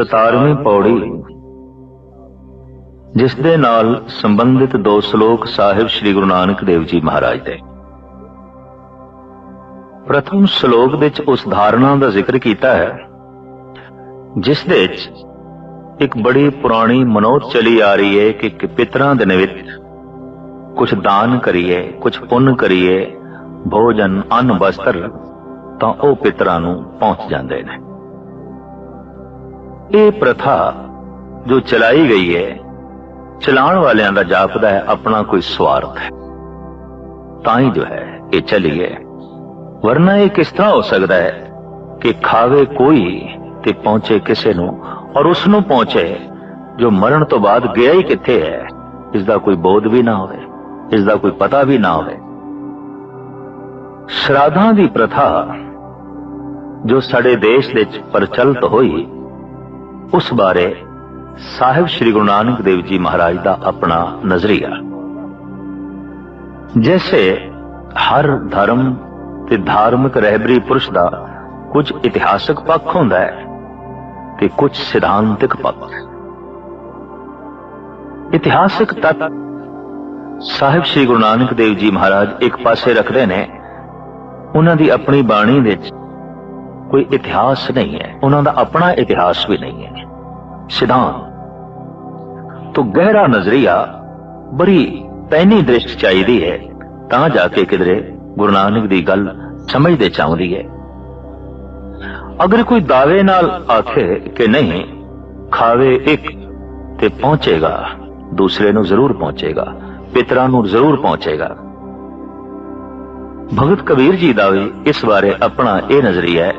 17ਵੇਂ ਪੌੜੀ। ਜਿਸ ਦੇ ਨਾਲ ਸੰਬੰਧਿਤ ਦੋ ਸ਼ਲੋਕ ਸਾਹਿਬ ਸ੍ਰੀ ਗੁਰੂ ਨਾਨਕ ਦੇਵ ਜੀ ਮਹਾਰਾਜ ਦੇ। ਪ੍ਰਥਮ ਸ਼ਲੋਕ ਵਿੱਚ ਉਸ ਧਾਰਨਾ ਦਾ ਜ਼ਿਕਰ ਕੀਤਾ ਹੈ, ਜਿਸ ਦੇ ਵਿੱਚ ਇੱਕ ਬੜੀ ਪੁਰਾਣੀ ਮਨੋਤ ਚਲੀ ਆ ਰਹੀ ਹੈ ਕਿ ਪਿਤਰਾਂ ਦੇ ਨਿਵਿਤ ਕੁਝ ਦਾਨ ਕਰੀਏ ਕੁਝ ਪੁੰਨ ਕਰੀਏ, ਭੋਜਨ, ਅੰਨ, ਵਸਤਰ ਤਾਂ ਉਹ ਪਿਤਰਾਂ ਨੂੰ ਪਹੁੰਚ ਜਾਂਦੇ ਨੇ। ਇਹ ਪ੍ਰਥਾ ਜੋ ਚਲਾਈ ਗਈ ਹੈ, ਚਲਾਉਣ ਵਾਲਿਆਂ ਦਾ ਜਾਪਦਾ ਹੈ, ਆਪਣਾ ਕੋਈ ਸਵਾਰਥ ਹੈ। ਤਾਂ ਹੀ ਜੋ ਹੈ, ਇਹ ਚਲੀ ਹੈ। ਵਰਨਾ ਇਹ ਕਿਸ ਤਰ੍ਹਾਂ ਹੋ ਸਕਦਾ ਹੈ ਕਿ ਖਾਵੇ ਕੋਈ ਤੇ ਪਹੁੰਚੇ ਕਿਸੇ ਨੂੰ, ਔਰ ਉਸ ਨੂੰ ਪਹੁੰਚੇ ਜੋ ਮਰਨ ਤੋਂ ਬਾਅਦ ਗਿਆ ਹੀ ਕਿੱਥੇ ਹੈ ਇਸ ਦਾ ਕੋਈ ਬੋਧ ਵੀ ਨਾ ਹੋਵੇ ਇਸ ਦਾ ਕੋਈ ਪਤਾ ਵੀ ਨਾ ਹੋਵੇ। ਸ਼ਰਾਧਾਂ ਦੀ ਪ੍ਰਥਾ ਜੋ ਸਾਡੇ ਦੇਸ਼ ਵਿੱਚ ਪ੍ਰਚਲਿਤ ਹੋਈ ਉਸ ਬਾਰੇ ਸਾਹਿਬ ਸ੍ਰੀ ਗੁਰੂ ਨਾਨਕ ਦੇਵ ਜੀ ਮਹਾਰਾਜ ਦਾ ਆਪਣਾ ਨਜ਼ਰੀਆ। ਜੈਸੇ ਹਰ ਧਰਮ ਤੇ ਧਾਰਮਿਕ ਰਹਿਬਰੀ ਪੁਰਸ਼ ਦਾ ਕੁਝ ਇਤਿਹਾਸਕ ਪੱਖ ਹੁੰਦਾ ਹੈ ਤੇ ਕੁਝ ਸਿਧਾਂਤਿਕ ਪੱਖ। ਇਤਿਹਾਸਕ ਤੱਤ ਸਾਹਿਬ ਸ੍ਰੀ ਗੁਰੂ ਨਾਨਕ ਦੇਵ ਜੀ ਮਹਾਰਾਜ ਇੱਕ ਪਾਸੇ ਰੱਖਦੇ ਨੇ, ਉਹਨਾਂ ਦੀ ਆਪਣੀ ਬਾਣੀ ਵਿੱਚ ਕੋਈ ਇਤਿਹਾਸ ਨਹੀਂ ਹੈ। ਉਹਨਾਂ ਦਾ ਆਪਣਾ ਇਤਿਹਾਸ ਵੀ ਨਹੀਂ ਹੈ। ਸਿਧਾਂਤ। ਤੋਂ ਗਹਿਰਾ ਨਜ਼ਰੀਆ ਬੜੀ ਪੈਨੀ ਦ੍ਰਿਸ਼ਟ ਚਾਹੀਦੀ ਹੈ। ਤਾਂ ਜਾ ਕੇ ਕਿਧਰੇ ਗੁਰੂ ਨਾਨਕ ਦੀ ਗੱਲ ਸਮਝਦੇ ਚਾਹੁੰਦੀ ਹੈ। ਅਗਰ ਕੋਈ ਦਾਅਵੇ ਨਾਲ ਆਖੇ ਕਿ ਨਹੀਂ, ਖਾਵੇ ਇੱਕ ਤੇ ਪਹੁੰਚੇਗਾ, ਦੂਸਰੇ ਨੂੰ ਜ਼ਰੂਰ ਪਹੁੰਚੇਗਾ, ਪਿਤਰਾਂ ਨੂੰ ਜ਼ਰੂਰ ਪਹੁੰਚੇਗਾ। ਭਗਤ ਕਬੀਰ ਜੀ ਦਾ ਵੀ ਇਸ ਬਾਰੇ ਆਪਣਾ ਇਹ ਨਜ਼ਰੀਆ ਹੈ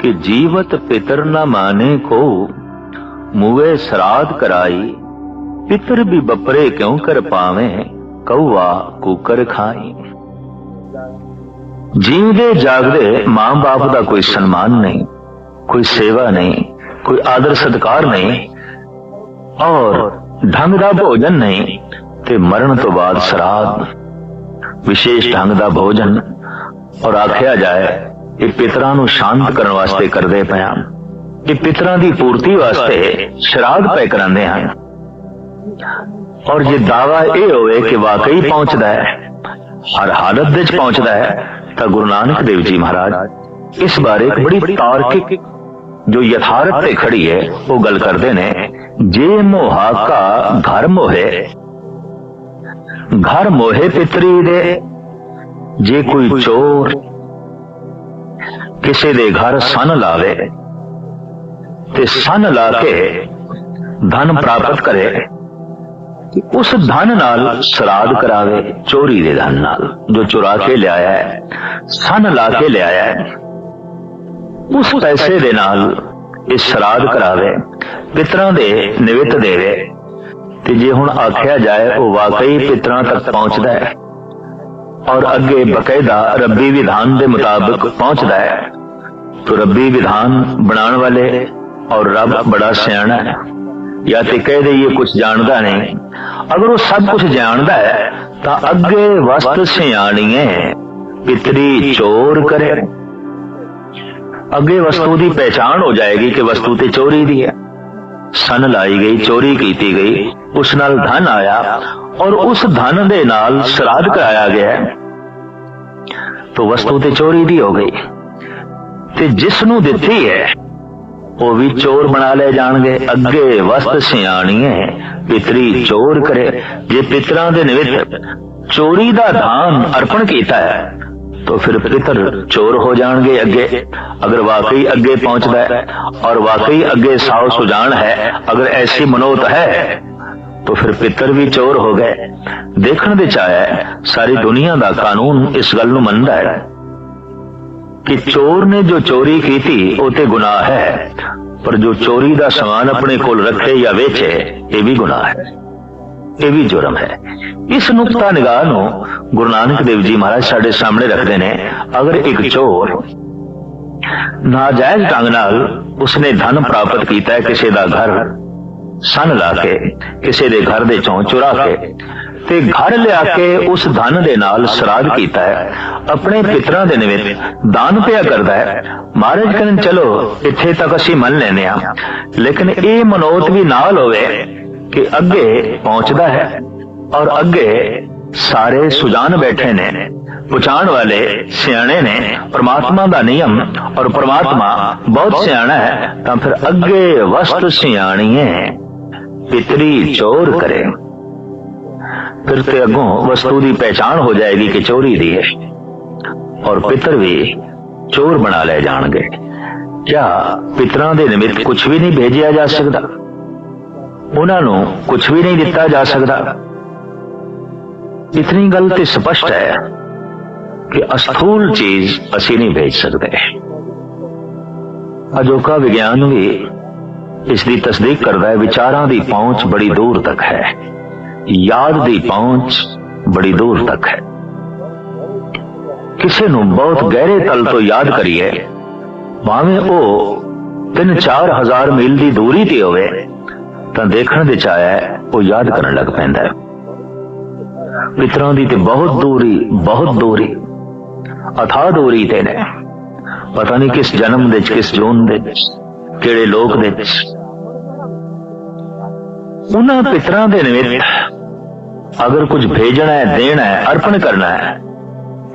ਕਿ ਜੀਵਤ ਪਿਤਰ ਨਾ ਮਾਨੇ ਕੋ ਮੂਵੇ ਸਰਾਧ ਕਰਾਈ, ਪਿਤਰ ਵੀ ਬਪਰੇ ਕਿਉਂ ਕਰ ਪਾਵੇਂ ਕਉਆ ਕੂਕਰ ਖਾਈ। ਜੀਵਦੇ ਜਾਗਦੇ ਮਾਂ-ਬਾਪ ਦਾ ਕੋਈ ਸਨਮਾਨ ਨਹੀਂ, ਕੋਈ ਸੇਵਾ ਨਹੀਂ, ਕੋਈ ਆਦਰ ਸਤਕਾਰ ਨਹੀਂ, ਔਰ ਢੰਗ ਦਾ ਭੋਜਨ ਨਹੀਂ, ਤੇ ਮਰਨ ਤੋਂ ਬਾਅਦ ਸਰਾਧ। ਵਿਸ਼ੇਸ਼ ਢੰਗ ਦਾ ਭੋਜਨ, ਔਰ ਆਖਿਆ ਜਾਏ ਇਹ ਪਿਤਰਾਂ ਨੂੰ ਸ਼ਾਂਤ ਕਰਨ ਵਾਸਤੇ ਕਰਦੇ ਪਿਆ ਕਿ ਪਿਤਰਾਂ ਦੀ ਪੂਰਤੀ ਵਾਸਤੇ ਸ਼ਰਾਧ ਪੈ ਕਰਾਉਂਦੇ ਹਨ ਔਰ ਜੇ ਦਾਵਾ ਇਹ ਹੋਵੇ ਕਿ ਵਾਕਈ ਪਹੁੰਚਦਾ ਹੈ, ਹਰ ਹਾਲਤ ਵਿੱਚ ਪਹੁੰਚਦਾ ਹੈ, ਤਾਂ ਗੁਰੂ ਨਾਨਕ ਦੇਵ ਜੀ ਮਹਾਰਾਜ, ਇਸ ਬਾਰੇ ਇੱਕ ਬੜੀ ਤਾਰਕਿਕ ਜੋ ਯਥਾਰਥ ਤੇ ਖੜੀ ਹੈ, ਉਹ ਗੱਲ ਕਰਦੇ ਨੇ, ਜੇ ਮੋਹਾ ਕਾ ਘਰ ਮੋਹੇ ਘਰ ਮੋਹੇ ਪਿਤਰੀ ਦੇ, ਜੇ ਕੋਈ ਚੋਰ ਕਿਸੇ ਦੇ ਘਰ ਸਨ ਲਾਵੇ ਤੇ ਸਨ ਲਾ ਕੇ ਧਨ ਪ੍ਰਾਪਤ ਕਰੇ ਉਸ ਧਨ ਨਾਲ ਸਰਾਧ ਕਰਾਵੇ, ਚੋਰੀ ਦੇ ਧਨ ਨਾਲ, ਜੋ ਚੁਰਾ ਕੇ ਲਿਆਇਆ ਹੈ, ਸਨ ਲਾ ਕੇ ਲਿਆਇਆ ਹੈ। ਉਸ ਪੈਸੇ ਦੇ ਨਾਲ ਇਹ ਸ਼ਰਾਦ ਕਰਾਵੇ, ਪਿਤਰਾਂ ਦੇ ਨਿਵਿਤ ਦੇਵੇ। ਤੇ ਜੇ ਹੁਣ ਆਖਿਆ ਜਾਏ, ਉਹ ਵਾਕਈ ਪਿਤਰਾਂ ਤੱਕ ਪਹੁੰਚਦਾ ਹੈ ਔਰ ਅੱਗੇ ਬਕਾਇਦਾ ਰੱਬੀ ਵਿਧਾਨ ਦੇ ਮੁਤਾਬਕ ਪਹੁੰਚਦਾ ਹੈ तो ਰੱਬੀ ਵਿਧਾਨ ਬਣਾਉਣ ਵਾਲੇ ਔਰ ਰੱਬ ਬੜਾ ਸਿਆਣਾ ਹੈ ਜਾਂ ਤੇ ਕਹਿ ਦਈਏ ਕੁਝ ਜਾਣਦਾ ਨਹੀਂ ਅਗਰ ਉਹ ਸਭ ਕੁਝ ਜਾਣਦਾ ਹੈ ਤਾਂ ਅੱਗੇ ਵਸਤ ਸਿਆਣੀਏ ਪਿਤਰੀ ਚੋਰ ਕਰੇ ਅੱਗੇ ਵਸਤੂ ਦੀ ਪਹਿਚਾਣ ਹੋ ਜਾਏਗੀ ਕਿ ਵਸਤੂ ਤੇ ਚੋਰੀ ਦੀ ਹੈ ਸਨ ਲਾਈ ਗਈ ਚੋਰੀ ਕੀਤੀ ਗਈ ਉਸ ਨਾਲ ਧਨ ਆਇਆ ਔਰ ਉਸ ਧਨ ਦੇ ਨਾਲ ਸ਼ਰਾਧ ਕਰਾਇਆ ਗਿਆ ਤਾਂ ਵਸਤੂ ਤੇ ਚੋਰੀ ਦੀ ਹੋ ਗਈ ਤੇ ਜਿਸ ਨੂੰ ਦਿੱਤੀ ਹੈ ਉਹ ਵੀ ਚੋਰ ਬਣਾ ਲਏ ਜਾਣਗੇ ਅੱਗੇ ਵਸਤ ਸਿਆਣੀਏ ਪਿਤਰੀ ਚੋਰ ਕਰੇ ਜੇ ਪਿਤਰਾਂ ਦੇ ਨਿਵਿਤ ਚੋਰੀ ਦਾ ਦਾਨ ਅਰਪਣ ਕੀਤਾ ਹੈ तो फिर पितर चोर हो जाएंगे अगे अगर वाकई अगे पहुंचता है और वाकई अगे साव सुजान है अगर ऐसी मनोत है तो ਫਿਰ ਪਿੱਤਰ ਵੀ ਚੋਰ ਹੋ ਗਏ। ਦੇਖਣ ਦੇ ਚਾਹਿਆ ਸਾਰੀ ਦੁਨੀਆ ਦਾ ਕਾਨੂੰਨ ਇਸ ਗੱਲ ਨੂੰ ਮੰਨਦਾ ਹੈ ਕਿ ਚੋਰ ਨੇ ਜੋ ਚੋਰੀ ਕੀਤੀ ਉਹ ਤੇ ਗੁਨਾਹ ਹੈ। ਪਰ ਜੋ ਚੋਰੀ ਦਾ ਸਮਾਨ ਆਪਣੇ ਕੋਲ ਰੱਖੇ ਜਾਂ ਵੇਚੇ ਇਹ ਵੀ ਗੁਨਾਹ ਹੈ। ਇਹ ਵੀ ਜੁਰਮ ਹੈ। ਇਸ ਨੁਕਤਾ ਨਿਗਾਹ ਨੂੰ ਗੁਰੂ ਨਾਨਕ ਦੇਵ ਜੀ ਮਹਾਰਾਜ ਸਾਡੇ ਸਾਹਮਣੇ ਰੱਖਦੇ ਨੇ। ਅਗਰ ਇੱਕ ਚੋਰ ਨਾਜਾਇਜ਼ ਢੰਗ ਨਾਲ ਉਸਨੇ ਧਨ ਪ੍ਰਾਪਤ ਕੀਤਾ ਹੈ ਕਿਸੇ ਦਾ ਘਰ ਸਨ ਲਾ ਕੇ, ਕਿਸੇ ਦੇ ਘਰ ਦੇ ਚੋਂ ਚੁਰਾ ਕੇ ਤੇ ਘਰ ਲਿਆ ਕੇ ਉਸ ਧਨ ਦੇ ਨਾਲ ਸ਼ਰਾਧ ਕੀਤਾ ਹੈ। ਆਪਣੇ ਪਿਤਰਾਂ ਦੇ ਨਿਮਿਤ ਦਾਨ ਪਿਆ ਕਰਦਾ ਹੈ। ਮਹਾਰਾਜ ਕਹਿੰਦੇ ਚਲੋ, ਇੱਥੇ ਤੱਕ ਅਸੀਂ ਮੰਨ ਲੈਨੇ ਆ ਲੇਕਿਨ ਇਹ ਮਨੋਤ ਵੀ ਨਾਲ ਹੋਵੇ ਕਿ ਅੱਗੇ ਪਹੁੰਚਦਾ ਹੈ ਔਰ ਅੱਗੇ ਸਾਰੇ ਸੁਜਾਨ ਬੈਠੇ ਨੇ। ਪੁਛਾਣ ਵਾਲੇ ਸਿਆਣੇ ਨੇ। ਪ੍ਰਮਾਤਮਾ ਦਾ ਨਿਯਮ ਔਰ ਪ੍ਰਮਾਤਮਾ ਬਹੁਤ ਸਿਆਣਾ ਹੈ, ਤਾਂ ਫਿਰ ਅੱਗੇ ਵਸਤ ਸਿਆਣੀਏ ਪਿਤਰੀ ਚੋਰ ਕਰੇ। ਫਿਰ ਤੇ ਅੱਗੋਂ ਵਸਤੂ ਦੀ ਪਹਿਚਾਣ ਹੋ ਜਾਏਗੀ ਕਿ ਚੋਰੀ ਦੀ ਹੈ। ਔਰ ਪਿਤਰ ਵੀ ਚੋਰ ਬਣਾ ਲੈ ਜਾਣਗੇ। ਕਿਆ ਪਿਤਰਾਂ ਦੇ ਨਿਮਿਤ ਕੁਝ ਵੀ ਨਹੀਂ ਭੇਜਿਆ ਜਾ ਸਕਦਾ? ਉਹਨਾਂ ਨੂੰ ਕੁਝ ਵੀ ਨਹੀਂ ਦਿੱਤਾ ਜਾ ਸਕਦਾ। ਇਤਨੀ ਗੱਲ ਤੇ ਸਪਸ਼ਟ ਹੈ ਕਿ ਅਸਥੂਲ ਚੀਜ਼ ਅਸੀਂ ਨਹੀਂ ਭੇਜ ਸਕਦੇ। ਅਜੋਕਾ ਵਿਗਿਆਨ ਵੀ ਇਸ ਦੀ ਤਸਦੀਕ ਕਰਦਾ ਹੈ, ਵਿਚਾਰਾਂ ਦੀ ਪਹੁੰਚ ਬੜੀ ਦੂਰ ਤੱਕ ਹੈ। ਯਾਦ ਦੀ ਪਹੁੰਚ ਬੜੀ ਦੂਰ ਤੱਕ ਹੈ। ਕਿਸੇ ਨੂੰ ਬਹੁਤ ਗਹਿਰੇ ਤਲ ਤੋਂ ਯਾਦ ਕਰੀਏ, ਭਾਵੇਂ ਉਹ 3-4 ਹਜ਼ਾਰ ਮੀਲ ਦੀ ਦੂਰੀ ਤੇ ਹੋਵੇ, ਤਾਂ ਦੇਖਣ ਦੇ ਚਾਹਿਆ ਉਹ ਯਾਦ ਕਰਨ ਲੱਗ ਪੈਂਦਾ ਹੈ। ਪਿਤਰਾਂ ਦੀ ਤੇ ਬਹੁਤ ਦੂਰੀ ਬਹੁਤ ਦੂਰੀ ਅਥਾ ਦੂਰੀ ਤੇ ਨੇ। ਪਤਾ ਨਹੀਂ ਕਿਸ ਜਨਮ ਦੇ ਕਿਸ ਜੂਨ ਦੇ ਵਿੱਚ ਕਿਹੜੇ ਲੋਕ ਦੇ ਵਿੱਚ ਉਹਨਾਂ ਪਿਤਰਾਂ ਦੇ ਨਿਮਿਤ ਅਗਰ ਕੁਝ ਭੇਜਣਾ ਹੈ ਦੇਣਾ ਹੈ ਅਰਪਣ ਕਰਨਾ ਹੈ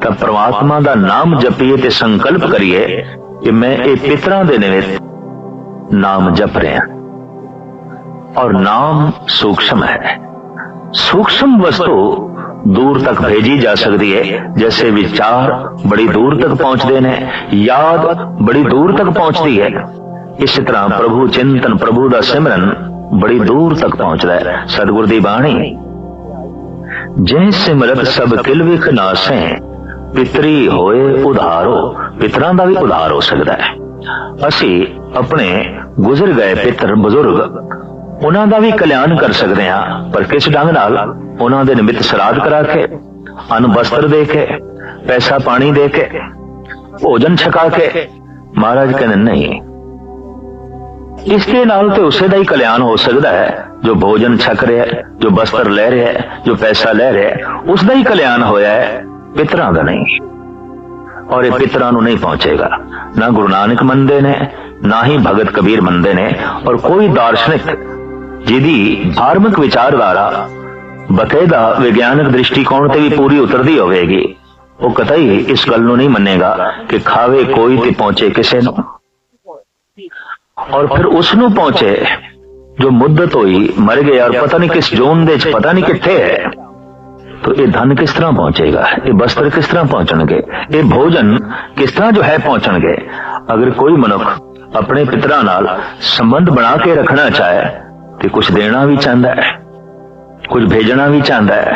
ਤਾਂ ਪ੍ਰਮਾਤਮਾ ਦਾ ਨਾਮ ਜਪੀਏ ਤੇ ਸੰਕਲਪ ਕਰੀਏ ਕਿ ਮੈਂ ਇਹ ਪਿਤਰਾਂ ਦੇ ਨਿਮਿਤ ਨਾਮ ਜਪ ਰਿਹਾ ਔਰ ਨਾਮ ਸੂਖਸ਼ਮ ਹੈ ਸੂਖਸ਼ਮ ਵਸਤੂ ਦੂਰ ਤੱਕ ਭੇਜੀ ਜਾ ਸਕਦੀ ਹੈ ਜੈਸੇ ਵਿਚਾਰ ਬੜੀ ਦੂਰ ਤੱਕ ਪਹੁੰਚਦੇ ਨੇ ਯਾਦ ਬੜੀ ਦੂਰ ਤੱਕ ਪਹੁੰਚਦੀ ਹੈ ਇਸੇ ਤਰ੍ਹਾਂ ਪ੍ਰਭੂ ਚਿੰਤਨ, ਪ੍ਰਭੂ ਦਾ ਸਿਮਰਨ ਬੜੀ ਦੂਰ ਤੱਕ ਪਹੁੰਚਦਾ ਹੈ। ਸਤਿਗੁਰ ਦੀ ਬਾਣੀ। ਜਿਹ ਸਿਮਰਤ ਸਭ ਕਿਲ ਵਿਖ ਨਾਸੈ, ਪਿਤਰੀ ਹੋਏ ਉਧਾਰੋ, ਪਿਤਰਾਂ ਦਾ ਵੀ ਉਧਾਰ ਹੋ ਸਕਦਾ ਹੈ। ਅਸੀਂ ਆਪਣੇ ਗੁਜ਼ਰ ਗਏ ਪਿਤਰ, ਬਜ਼ੁਰਗ, ਉਹਨਾਂ ਦਾ ਵੀ ਕਲਿਆਣ ਕਰ ਸਕਦੇ ਹਾਂ, ਪਰ ਕਿਸ ਢੰਗ ਨਾਲ? ਉਹਨਾਂ ਦੇ ਨਿਮਿਤ ਸਰਾਧ ਕਰਾ ਕੇ ਅਨ ਬਸਤਰ ਦੇ ਕੇ, ਪੈਸਾ ਪਾਣੀ ਦੇ ਕੇ, ਭੋਜਨ ਛਕਾ ਕੇ। ਮਹਾਰਾਜ ਕਹਿੰਦੇ, ਨਹੀਂ ਇਸ ਦੇ ਨਾਲ ਤੇ ਉਸੇ ਦਾ ਹੀ ਕਲਿਆਣ ਹੋ ਸਕਦਾ ਹੈ। ਜੋ ਭੋਜਨ ਛਕ ਰਿਹਾ ਹੈ, ਜੋ ਬਸਤਰ ਲੈ ਰਿਹਾ ਹੈ, ਜੋ ਪੈਸਾ ਲੈ ਰਿਹਾ ਹੈ, ਉਸ ਦਾ ਹੀ ਕਲਿਆਣ ਹੋਇਆ ਹੈ, ਪਿਤਰਾਂ ਦਾ ਨਹੀਂ। ਔਰ ਇਹ ਪਿਤਰਾਂ ਨੂੰ ਨਹੀਂ ਪਹੁੰਚੇਗਾ। ਨਾ ਗੁਰੂ ਨਾਨਕ ਮੰਨਦੇ ਨੇ, ਨਾ ਹੀ ਭਗਤ ਕਬੀਰ ਮੰਨਦੇ ਨੇ। ਔਰ ਕੋਈ ਦਾਰਸ਼ਨਿਕ, ਜਿਹਦੀ ਧਾਰਮਿਕ ਵਿਚਾਰਧਾਰਾ ਬਕਾਇਦਾ ਵਿਗਿਆਨਕ ਦ੍ਰਿਸ਼ਟੀਕੋਣ ਤੇ ਵੀ ਪੂਰੀ ਉਤਰਦੀ ਹੋਵੇਗੀ, ਉਹ ਕਤਈ ਇਸ ਗੱਲ ਨੂੰ ਨਹੀਂ ਮੰਨੇਗਾ ਕਿ ਖਾਵੇ ਕੋਈ ਤੇ ਪਹੁੰਚੇ ਕਿਸੇ ਨੂੰ। اور پھر اس نو پہنچے جو مدت ہوئی مر گئے اور پتہ نہیں کس جون دے پتہ نہیں کتھے ہے۔ تو یہ دھن کس طرح پہنچے گا؟ یہ بستر کس طرح پہنچن گے؟ یہ بھوجن کس طرح جو ہے پہنچن گے؟ اگر کوئی منک اپنے پترا نال سمبند بنا کے رکھنا چاہے تو کچھ دینا بھی چاہتا ہے، کچھ بھیجنا بھی چاہتا ہے۔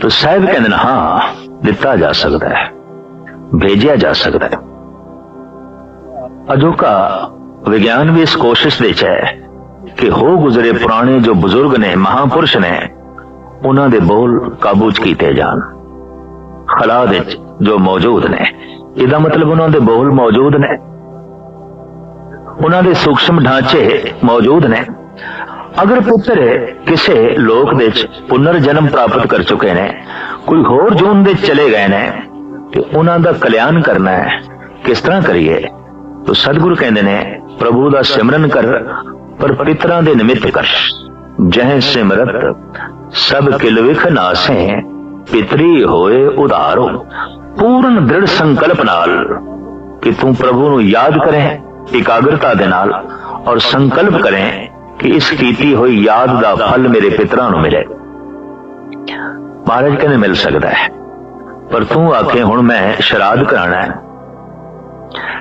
تو صاحب کہ ہاں دتا جا سکتا ہے، بھیجیا جا سکتا ہے۔ اجوکا विज्ञान भी इस कोशिश ਦੇ ਹੈ ਕਿ ਹੋ ਗੁਜ਼ਰੇ ਪੁਰਾਣੇ ਜੋ ਬਜ਼ੁਰਗ ਨੇ ਮਹਾਪੁਰਸ਼ ਨੇ ਉਹਨਾਂ ਦੇ ਬੋਲ ਕਾਬੂ ਚ ਕੀਤੇ ਜਾਣ ਖਲਾ ਵਿੱਚ ਜੋ ਮੌਜੂਦ ਨੇ ਇਹਦਾ ਮਤਲਬ ਉਹਨਾਂ ਦੇ ਬੋਲ ਮੌਜੂਦ ਨੇ ਉਹਨਾਂ ਦੇ ਸੂਖਸ਼ਮ ਢਾਂਚੇ ਮੌਜੂਦ ਨੇ ਅਗਰ ਪੁੱਤਰ ਕਿਸੇ ਲੋਕ ਦੇ ਵਿੱਚ ਪੁਨਰ ਜਨਮ ਪ੍ਰਾਪਤ ਕਰ ਚੁੱਕੇ ਨੇ ਕੋਈ ਹੋਰ ਜੂਨ ਦੇ ਚਲੇ ਗਏ ਨੇ ਤੇ ਉਹਨਾਂ ਦਾ ਕਲਿਆਣ ਕਰਨਾ ਹੈ ਕਿਸ ਤਰ੍ਹਾਂ ਕਰੀਏ ਤੋ ਸਤਿਗੁਰੂ ਕਹਿੰਦੇ ਨੇ ਪ੍ਰਭੂ ਦਾ ਸਿਮਰਨ ਕਰ, ਪਰ ਪਿਤਰਾਂ ਦੇ ਨਿਮਿਤ ਕਰ। ਜਹ ਸਿਮਰਤ, ਸਭ ਕਿਲ ਵਿਖ ਨਾਸੇ, ਪਿਤਰੀ ਹੋਏ ਉਧਾਰੋ। ਪੂਰਨ ਦ੍ਰਿੜ ਸੰਕਲਪ ਨਾਲ ਕਿ ਤੂੰ ਪ੍ਰਭੂ ਨੂੰ ਯਾਦ ਕਰੇ, ਇਕਾਗਰਤਾ ਦੇ ਨਾਲ, ਔਰ ਸੰਕਲਪ ਕਰੇ ਕਿ ਇਸ ਕੀਤੀ ਹੋਈ ਯਾਦ ਦਾ ਫਲ ਮੇਰੇ ਪਿਤਰਾਂ ਨੂੰ ਮਿਲੇ। ਮਹਾਰਾਜ ਕਹਿੰਦੇ, ਮਿਲ ਸਕਦਾ ਹੈ। ਪਰ ਤੂੰ ਆਖੇ, ਹੁਣ ਮੈਂ ਸ਼ਰਾਧ ਕਰਾਣਾ ਹੈ।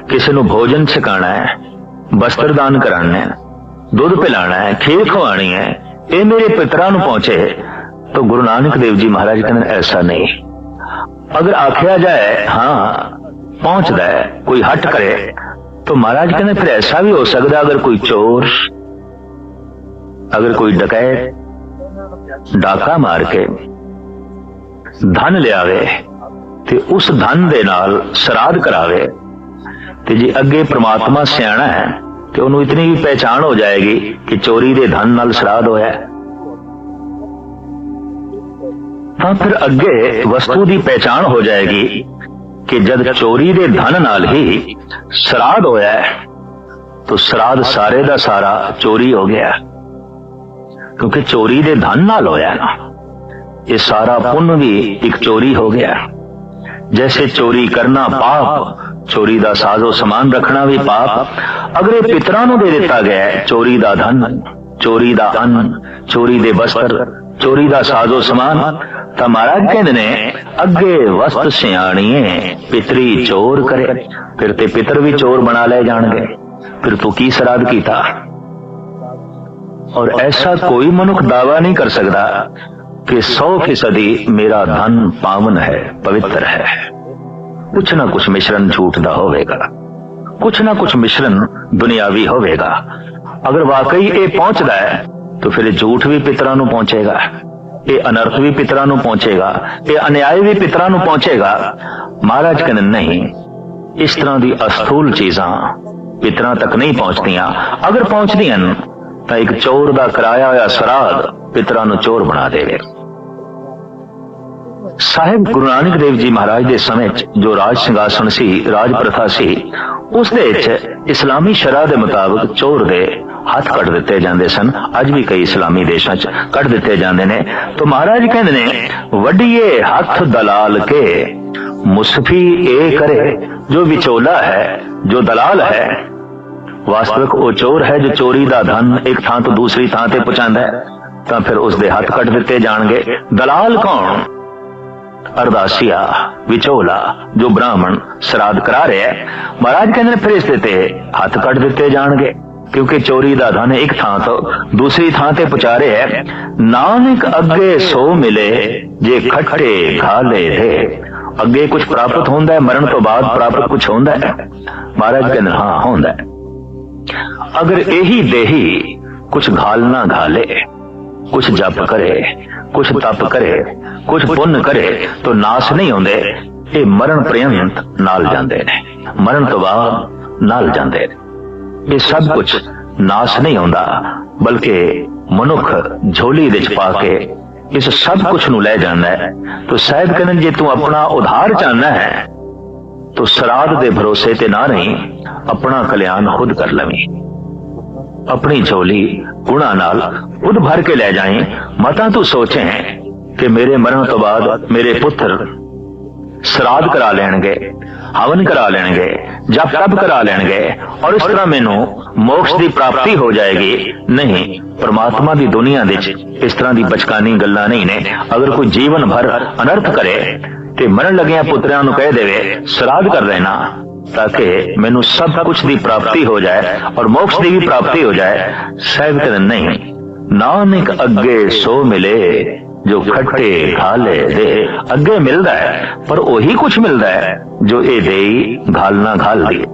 ਕਿਸੇ ਨੂੰ ਭੋਜਨ ਛਕਾਣਾ ਹੈ ਵਸਤਰ ਦਾਨ ਕਰਾਣਾ ਹੈ ਦੁੱਧ ਪਿਲਾਣਾ ਹੈ, ਖੀਰ ਖਵਾਣੀ ਹੈ, ਇਹ ਮੇਰੇ ਪਿਤਰਾਂ ਨੂੰ ਪਹੁੰਚੇ, ਤਾਂ ਗੁਰੂ ਨਾਨਕ ਦੇਵ ਜੀ ਮਹਾਰਾਜ ਕਹਿੰਦੇ ਐਸਾ ਨਹੀਂ। ਅਗਰ ਆਖਿਆ ਜਾਏ, ਹਾਂ, ਪਹੁੰਚਦਾ ਹੈ, ਕੋਈ ਹਟ ਕਰੇ, ਤਾਂ ਮਹਾਰਾਜ ਕਹਿੰਦੇ, ਫਿਰ ਐਸਾ ਵੀ ਹੋ ਸਕਦਾ, ਅਗਰ ਕੋਈ ਚੋਰ, ਅਗਰ ਕੋਈ ਡਕੈਤ ਡਾਕਾ ਮਾਰ ਕੇ ਧਨ ਲਿਆਵੇ ਤੇ ਉਸ ਧਨ ਦੇ ਨਾਲ ਸਰਾਧ ਕਰਾਵੇ ਤੇ ਜੇ ਅੱਗੇ ਪ੍ਰਮਾਤਮਾ ਸਿਆਣਾ ਹੈ, ਤੇ ਉਹਨੂੰ ਇਤਨੀ ਵੀ ਪਹਿਚਾਣ ਹੋ ਜਾਏਗੀ ਕਿ ਚੋਰੀ ਦੇ ਧਨ ਨਾਲ ਸਰਾਧ ਹੋਇਆ ਤਾਂ ਫਿਰ ਅੱਗੇ ਵਸਤੂ ਦੀ ਪਹਿਚਾਣ ਹੋ ਜਾਏਗੀ ਕਿ ਜਦ ਚੋਰੀ ਦੇ ਧਨ ਨਾਲ ਹੀ ਸਰਾਧ ਹੋਇਆ ਤਾਂ ਸਰਾਧ ਸਾਰੇ ਦਾ ਸਾਰਾ ਚੋਰੀ ਹੋ ਗਿਆ ਕਿਉਂਕਿ ਚੋਰੀ ਦੇ ਧਨ ਨਾਲ ਹੋਇਆ ਨਾ, ਇਹ ਸਾਰਾ ਪੁੰਨ ਵੀ ਇੱਕ ਚੋਰੀ ਹੋ ਗਿਆ ਜੈਸੇ ਚੋਰੀ ਕਰਨਾ ਪਾਪ ਚੋਰੀ ਦਾ ਸਾਜ਼ੋ ਸਮਾਨ ਰੱਖਣਾ ਵੀ ਪਾਪ। ਅਗਰ ਪਿਤਰਾਂ ਨੂੰ ਦੇ ਦਿੱਤਾ ਗਿਆ ਚੋਰੀ ਦਾ ਧਨ ਚੋਰੀ ਦਾ ਅੰਨ ਚੋਰੀ ਦੇ ਵਸਤਰ ਚੋਰੀ ਦਾ ਸਾਜ਼ੋ ਸਮਾਨ। ਤਾਂ ਮਹਾਰਾਜ ਕਹਿੰਦੇ ਨੇ ਅੱਗੇ ਵਸਤ ਸਿਆਣੀਏ ਪਿਤਰੀ ਚੋਰ ਕਰੇ। ਫਿਰ ਤੇ ਪਿਤਰ ਵੀ ਚੋਰ ਬਣਾ ਲਏ ਜਾਣਗੇ। ਫਿਰ ਤੂੰ ਕੀ ਸਰਾਧ ਕੀਤਾ? ਔਰ ਐਸਾ ਕੋਈ ਮਨੁੱਖ ਦਾਵਾ ਨਹੀਂ ਕਰ ਸਕਦਾ ਕਿ 100 ਫੀਸਦੀ ਮੇਰਾ ਧਨ ਪਾਵਨ ਹੈ ਪਵਿੱਤਰ ਹੈ। ਕੁਛ ਨਾ ਕੁਛ ਮਿਸ਼ਰਣ ਝੂਠ ਦਾ ਹੋਵੇਗਾ। ਕੁਛ ਨਾ ਕੁਛ ਮਿਸ਼ਰਣ ਦੁਨਿਆਵੀ ਹੋਵੇਗਾ। ਅਗਰ ਵਾਕਈ ਇਹ ਪਹੁੰਚਦਾ ਹੈ, ਤਾਂ ਫਿਰ ਝੂਠ ਵੀ ਪਿਤਰਾਂ ਨੂੰ ਪਹੁੰਚੇਗਾ, ਇਹ ਅਨਰਥ ਵੀ ਪਿਤਰਾਂ ਨੂੰ ਪਹੁੰਚੇਗਾ, ਇਹ ਅਨਿਆਏ ਵੀ ਪਿਤਰਾਂ ਨੂੰ ਪਹੁੰਚੇਗਾ। ਮਹਾਰਾਜ ਕਹਿੰਦੇ, ਨਹੀਂ, ਇਸ ਤਰ੍ਹਾਂ ਦੀ ਅਸਥੂਲ ਚੀਜ਼ਾਂ ਪਿਤਰਾਂ ਤੱਕ ਨਹੀਂ ਪਹੁੰਚਦੀਆਂ। ਅਗਰ ਪਹੁੰਚਦੀਆਂ ਤਾਂ ਇੱਕ ਚੋਰ ਦਾ ਕਰਾਇਆ ਹੋਇਆ ਸਰਾਧ ਪਿਤਰਾਂ ਨੂੰ ਚੋਰ ਬਣਾ ਦੇਵੇ ਸਾਹਿਬ ਗੁਰੂ ਨਾਨਕ ਦੇਵ ਜੀ ਮਹਾਰਾਜ ਦੇ ਸਮੇਂ 'ਚ ਜੋ ਰਾਜ ਸਿੰਘਾਸਣ ਸੀ, ਰਾਜ ਪ੍ਰਥਾ ਸੀ, ਉਸ ਦੇ ਵਿੱਚ ਇਸਲਾਮੀ ਸ਼ਰਾ ਦੇ ਮੁਤਾਬਕ ਚੋਰ ਦੇ ਹੱਥ ਕੱਢ ਦਿੱਤੇ ਜਾਂਦੇ ਸਨ। ਅੱਜ ਵੀ ਕਈ ਇਸਲਾਮੀ ਦੇਸ਼ਾਂ 'ਚ ਕੱਢ ਦਿੱਤੇ ਜਾਂਦੇ ਨੇ। ਤਾਂ ਮਹਾਰਾਜ ਕਹਿੰਦੇ ਨੇ, ਵੱਡੀਏ ਹੱਥ ਦਲਾਲ ਕੇ, ਮੁਸਫੀ ਇਹ ਕਰੇ, ਜੋ ਵਿਚੋਲਾ ਹੈ, ਜੋ ਦਲਾਲ ਹੈ। ਵਾਸਤਵਿਕ ਉਹ ਚੋਰ ਹੈ ਜੋ ਚੋਰੀ ਦਾ ਧਨ ਇੱਕ ਥਾਂ ਤੋਂ ਦੂਸਰੀ ਥਾਂ ਤੇ ਪਹੁੰਚਾਉਂਦਾ ਹੈ। ਤਾਂ ਫਿਰ ਉਸ ਦੇ ਹੱਥ ਕੱਟ ਦਿੱਤੇ ਜਾਣਗੇ। ਦਲਾਲ ਕੌਣ? ਅਰਦਾਸੀਆ, ਵਿਚੋਲਾ, ਜੋ ਬ੍ਰਾਹਮਣ ਸਰਾਧ ਕਰਾ ਰਿਹਾ ਹੈ, ਮਹਾਰਾਜ ਕਹਿੰਦੇ ਨੇ ਫਿਰ ਇਸ ਦੇ ਤੇ ਹੱਥ ਕੱਟ ਦਿੱਤੇ ਜਾਣਗੇ, ਕਿਉਂਕਿ ਚੋਰੀ ਦਾ ਧਨ ਇੱਕ ਥਾਂ ਤੋਂ ਦੂਸਰੀ ਥਾਂ ਤੇ ਪਹੁੰਚਾ ਰਿਹਾ ਹੈ। ਨਾਨਕ ਅੱਗੇ ਸੋ ਮਿਲੇ, ਜੇ ਖੱਟੇ ਘਾਲੇ ਦੇ ਅੱਗੇ ਕੁਝ ਪ੍ਰਾਪਤ ਹੁੰਦਾ ਹੈ, ਮਰਨ ਤੋਂ ਬਾਅਦ ਪ੍ਰਾਪਤ ਕੁਝ ਹੁੰਦਾ ਹੈ। ਮਹਾਰਾਜ ਕਹਿੰਦੇ, ਹਾਂ, ਹੁੰਦਾ ਹੈ। ਅਗਰ ਇਹੀ ਦੇਹੀ ਕੁਛ ਘਾਲ ਨਾ ਘਾਲੇ ਕੁਛ ਜਪ ਕਰੇ ਕੁਛ ਤਪ ਕਰੇ, ਕੁਛ ਪੁੰਨ ਕਰੇ, ਤਾਂ ਨਾਸ ਨਹੀਂ ਹੁੰਦੇ ਇਹ ਮਰਨ ਪ੍ਰਯੰਤ ਨਾਲ ਜਾਂਦੇ ਨੇ। ਮਰਨ ਤੋਂ ਬਾਅਦ ਨਾਲ ਜਾਂਦੇ ਨੇ। ਇਹ ਸਭ ਕੁਝ ਨਾਸ ਨਹੀਂ ਹੁੰਦਾ ਬਲਕਿ ਮਨੁੱਖ ਝੋਲੀ ਵਿੱਚ ਪਾ ਕੇ ਇਸ ਸਭ ਕੁਝ ਨੂੰ ਲੈ ਜਾਂਦਾ ਹੈ। ਤਾਂ ਸਾਹਿਬ ਕਹਿੰਦੇ ਜੇ ਤੂੰ ਆਪਣਾ ਉਧਾਰ ਚਾਹਨਾ ਹੈ, ਤੋ ਸਰਾਧ ਦੇ ਭਰੋਸੇ ਤੇ ਨਾ ਨਹੀਂ ਆਪਣਾ ਕਲਿਆਣ ਖੁਦ ਕਰ ਲਵੀਂ। ਆਪਣੀ ਝੋਲੀ ਗੁਣਾ ਨਾਲ ਖੁਦ ਭਰ ਕੇ ਲੈ ਜਾਈਂ। ਮਤਾਂ ਤੂੰ ਸੋਚੇ ਕਿ ਮੇਰੇ ਮਰਨ ਤੋਂ ਬਾਅਦ ਮੇਰੇ ਪੁੱਤਰ ਸਰਾਧ ਕਰਾ ਲੈਣਗੇ, ਹਵਨ ਕਰਾ ਲੈਣਗੇ, ਜਪ ਤਪ ਕਰਾ ਲੈਣਗੇ ਔਰ ਇਸ ਤਰ੍ਹਾਂ ਮੈਨੂੰ ਮੋਕਸ਼ ਦੀ ਪ੍ਰਾਪਤੀ ਹੋ ਜਾਏਗੀ। ਨਹੀਂ, ਪਰਮਾਤਮਾ ਦੀ ਦੁਨੀਆ ਵਿੱਚ ਇਸ ਤਰ੍ਹਾਂ ਦੀ ਬਚਕਾਨੀ ਗੱਲਾਂ ਨਹੀਂ ਨੇ। ਅਗਰ ਕੋਈ ਜੀਵਨ ਭਰ ਅਨਰਥ ਕਰੇ ਤੇ ਮਰਨ ਲੱਗਿਆ ਪੁੱਤਰਾਂ ਨੂੰ ਕਹਿ ਦੇਵੇ, ਸਰਾਧ ਕਰ ਲੈਣਾ। ਤਾਂ ਕਿ ਮੈਨੂੰ ਸਭ ਕੁਝ ਦੀ ਪ੍ਰਾਪਤੀ ਹੋ ਜਾਏ ਔਰ ਮੋਕਸ਼ ਦੀ ਵੀ ਪ੍ਰਾਪਤੀ ਹੋ ਜਾਏ। ਸਾਹਿਬ ਕਹਿੰਦੇ, ਨਹੀਂ, ਨਾਨਕ ਅੱਗੇ ਸੋ ਮਿਲੇ, ਜੋ ਖੱਟੇ ਘਾਲੇ ਦੇ। ਅੱਗੇ ਮਿਲਦਾ ਹੈ, ਪਰ ਉਹੀ ਕੁਝ ਮਿਲਦਾ ਹੈ, ਜੋ ਇਹ ਦੇਈ, ਘਾਲ ਨਾ ਘਾਲ ਦੀ।